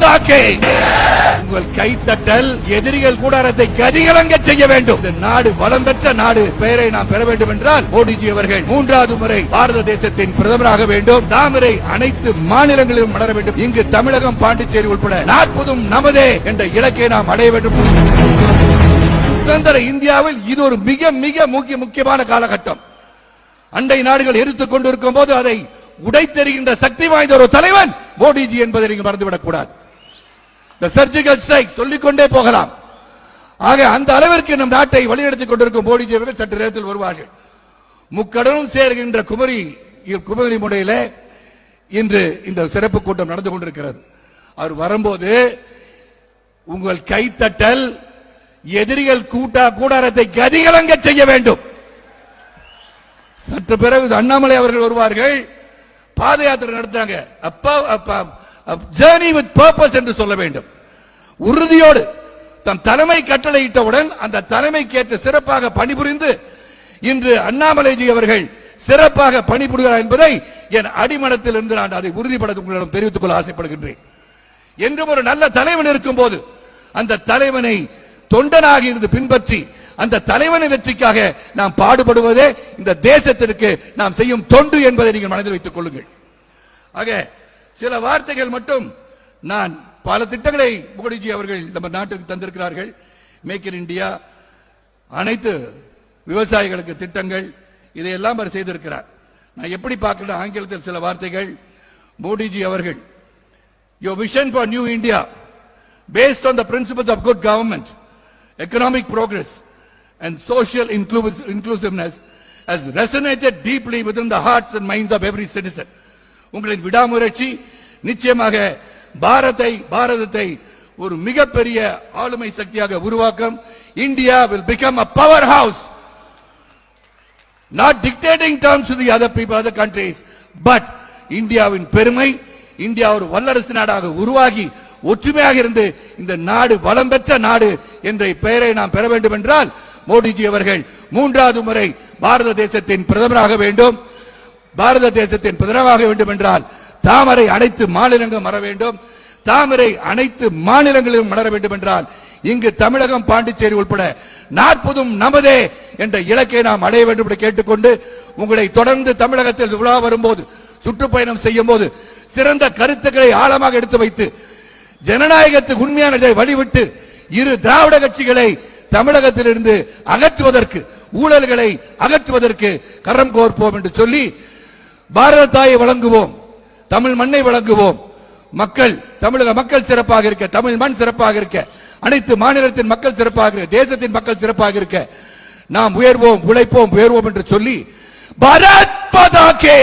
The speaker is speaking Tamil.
தாக்கே உங்கள் கைத்தட்டல் எதிரிகள் கூடாரத்தை கதிகலங்க செய்ய வேண்டும். இந்த நாடு வளம் பெற்ற நாடு. பெயரை நாம் பெற வேண்டும் என்றால் மோடிஜி அவர்கள் மூன்றாவது முறை பாரத தேசத்தின் பிரதமராக வேண்டும். தாமரை அனைத்து மாநிலங்களிலும் வளர வேண்டும். இங்கு தமிழகம் பாண்டிச்சேரி உட்பட நாற்பதும் நமதே என்ற இலக்கை நாம் அடைய வேண்டும். சுதந்திர இந்தியாவில் இது ஒரு மிக மிக முக்கிய முக்கியமான காலகட்டம். அண்டை நாடுகள் எதிர்த்துக் கொண்டிருக்கும் போது அதை உடைத்தெறிகின்ற சக்தி வாய்ந்த ஒரு தலைவன் மோடிஜி என்பதை நீங்க மறந்துவிடக் கூடாது. இந்த சர்ஜிக்கல் ஸ்ட்ரைக் சொல்லிக்கொண்டே போகலாம். ஆக அந்த அளவிற்கு நம் நாட்டை வழிநடத்திக் கொண்டிருக்கும் மோடிஜி அவர்கள் சற்று நேரத்தில் வருவார்கள். முக்கடலும் சேர்கின்ற குமரி குமரி முறையில் இன்று இந்த சிறப்பு கூட்டம் நடந்து கொண்டிருக்கிறது. அவர் வரும்போது உங்கள் கைத்தட்டல் எதிரிகள் கூட்டா கூடாரத்தை கதிகலங்க செய்ய வேண்டும். சற்று பிறகு அண்ணாமலை அவர்கள் வருவார்கள். பாத யாத்திரை நடத்தாங்க அப்பா ஜேர்னி வித் பர்பஸ் என்று சொல்ல வேண்டும். உறுதியோடு தம் தலைமை கட்டளையிட்டவுடன் அந்த தலைமைக்கு ஏற்ற சிறப்பாக பணிபுரிந்து இன்று அண்ணாமலைஜி அவர்கள் சிறப்பாக பணிபுரிகிறார் என்பதை என் அடிமனத்தில் இருந்து நான் அதை உறுதிப்பட உங்களிடம் தெரிவித்துக் கொள்ள ஆசைப்படுகின்றேன். என்றும் ஒரு நல்ல தலைவன் இருக்கும் போது அந்த தலைவனை தொண்டனாக இருந்து பின்பற்றி அந்த தலைவனை வெற்றிக்காக நாம் பாடுபடுவதே இந்த தேசத்திற்கு நாம் செய்யும் தொண்டு என்பதை நீங்கள் மனதில் வைத்துக் கொள்ளுங்கள். ஆக சில வார்த்தைகள் மட்டும் நான் பல திட்டங்களை மோடிஜி அவர்கள் நம்ம நாட்டுக்கு தந்திருக்கிறார்கள். மேக் இன் இந்தியா அனைத்து விவசாயிகளுக்கு திட்டங்கள் இதையெல்லாம் அவர் செய்திருக்கிறார். நான் எப்படி பார்க்கிறேன் ஆங்கிலத்தில் சில வார்த்தைகள். மோடிஜி அவர்கள் your vision for new India based on the principles of good government economic progress and social inclusiveness has resonated deeply within the hearts and minds of every citizen. உங்களின் விடாமுயற்சி நிச்சயமாக பாரத்தை பாரதத்தை ஒரு மிகப்பெரிய ஆளுமை சக்தியாக உருவாக்கும். India will become a power house not dictating terms the other people other countries but இந்தியாவின் பெருமை இந்தியா ஒரு வல்லரசு நாடாக உருவாகி ஒற்றுமையாக இருந்து இந்த நாடு வளம் பெற்ற நாடு என்ற பெயரை நாம் பெற வேண்டும் என்றால் மோடிஜி அவர்கள் மூன்றாவது முறை பாரத தேசத்தின் பிரதமராக வேண்டும். பாரத தேசத்தின் பிரதமராக வேண்டும் என்றால் தாமரை அனைத்து மாநிலங்களும் வர வேண்டும். தாமரை அனைத்து மாநிலங்களிலும் மலர வேண்டும் என்றால் இங்கு தமிழகம் பாண்டிச்சேரி உட்பட நாற்பதும் நமதே என்ற இலக்கை நாம் அடைய வேண்டும் என்று கேட்டுக்கொண்டு உங்களை தொடர்ந்து தமிழகத்தில் விழா வரும்போது சுற்றுப்பயணம் செய்யும் போது சிறந்த கருத்துக்களை ஆழமாக எடுத்து வைத்து ஜனநாயகத்துக்கு உண்மையான வழிவிட்டு இரு திராவிட கட்சிகளை தமிழகத்திலிருந்து அகற்றுவதற்கு ஊழல்களை அகற்றுவதற்கு கரம் கோர்ப்போம் என்று சொல்லி பாரத தாயை வழங்குவோம். தமிழ் மண்ணை வழங்குவோம். மக்கள் தமிழக மக்கள் சிறப்பாக இருக்க தமிழ் மண் சிறப்பாக இருக்க அனைத்து மாநிலத்தின் மக்கள் சிறப்பாக இருக்க தேசத்தின் மக்கள் சிறப்பாக இருக்க நாம் உயர்வோம் உழைப்போம் உயர்வோம் என்று சொல்லி பரத் பதாகே